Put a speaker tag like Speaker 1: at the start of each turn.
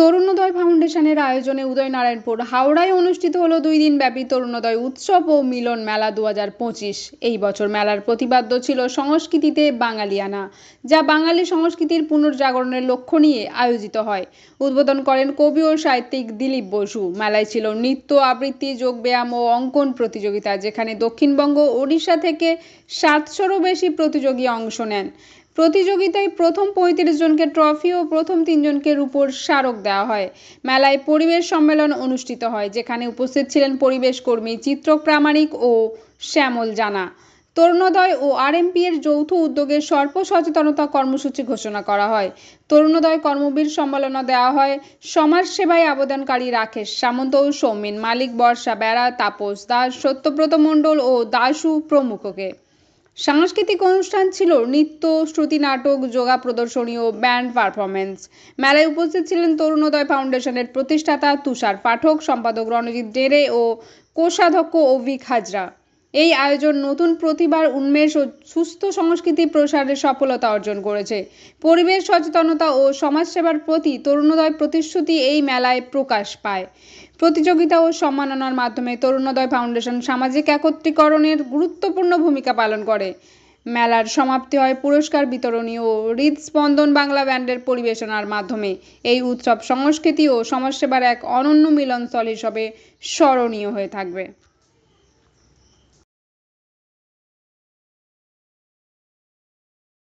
Speaker 1: তরুণোদয় ফাউন্ডেশনের আয়োজনে উদয়নারায়ণপুর হাওড়ায় অনুষ্ঠিত হলো দুই দিন ব্যাপী তরুণোদয় উৎসব ও মিলন মেলা দু হাজার পঁচিশ। এই বছর মেলার প্রতিপাদ্য ছিল সংস্কৃতিতে বাঙালিয়ানা যা বাঙালি সংস্কৃতির পুনর্জাগরণের লক্ষ্য নিয়ে আয়োজিত হয়। উদ্বোধন করেন কবি ও সাহিত্যিক দিলীপ বসু। মেলায় ছিল নৃত্য, আবৃত্তি, যোগব্যায়াম ও অঙ্কন প্রতিযোগিতা, যেখানে দক্ষিণবঙ্গ ওড়িশা থেকে সাতশোরও বেশি প্রতিযোগী অংশ নেন। প্রতিযোগিতায় প্রথম পঁয়ত্রিশ জনকে ট্রফি ও প্রথম তিনজনকে রূপোর স্মারক দেওয়া হয়। মেলায় পরিবেশ সম্মেলন অনুষ্ঠিত হয়, যেখানে উপস্থিত ছিলেন পরিবেশ কর্মী চিত্র প্রামাণিক ও শ্যামল জানা। তরুণোদয় ও আরএমপি এর যৌথ উদ্যোগে সর্ব সচেতনতা কর্মসূচি ঘোষণা করা হয়। তরুণোদয় কর্মবীর সম্মেলনা দেওয়া হয়। সমাজ সেবায় আবেদনকারী রাকেশ সামন্ত ও সৌমিন মালিক বর্ষা বেড়া, তাপস দাস, সত্যব্রত মণ্ডল ও দাশু প্রমুখকে। সাংস্কৃতিক অনুষ্ঠান ছিল নৃত্য, শ্রুতি নাটক, যোগা প্রদর্শনী ও ব্যান্ড পারফরমেন্স মেলায় উপস্থিত ছিলেন তরুণোদয় ফাউন্ডেশনের প্রতিষ্ঠাতা, তুষার পাঠক, সম্পাদক রণজিৎ ডেরে ও কোষাধ্যক্ষ অভিক হাজরা। এই আয়োজন নতুন প্রতিভার উন্মেষ ও সুস্থ সংস্কৃতি প্রসারের সফলতা অর্জন করেছে। পরিবেশ সচেতনতা ও সমাজসেবার প্রতি তরুণোদয় প্রতিশ্রুতি এই মেলায় প্রকাশ পায়। প্রতিযোগিতা ও সম্মাননার মাধ্যমে তরুণোদয় ফাউন্ডেশন সামাজিক একত্রীকরণের গুরুত্বপূর্ণ ভূমিকা পালন করে। মেলার সমাপ্তি হয় পুরস্কার বিতরণী ও হৃদস্পন্দন বাংলা ব্যান্ডের পরিবেশনার মাধ্যমে। এই উৎসব সংস্কৃতি ও সমাজসেবার এক অনন্য মিলনস্থল হিসেবে স্মরণীয় হয়ে থাকবে।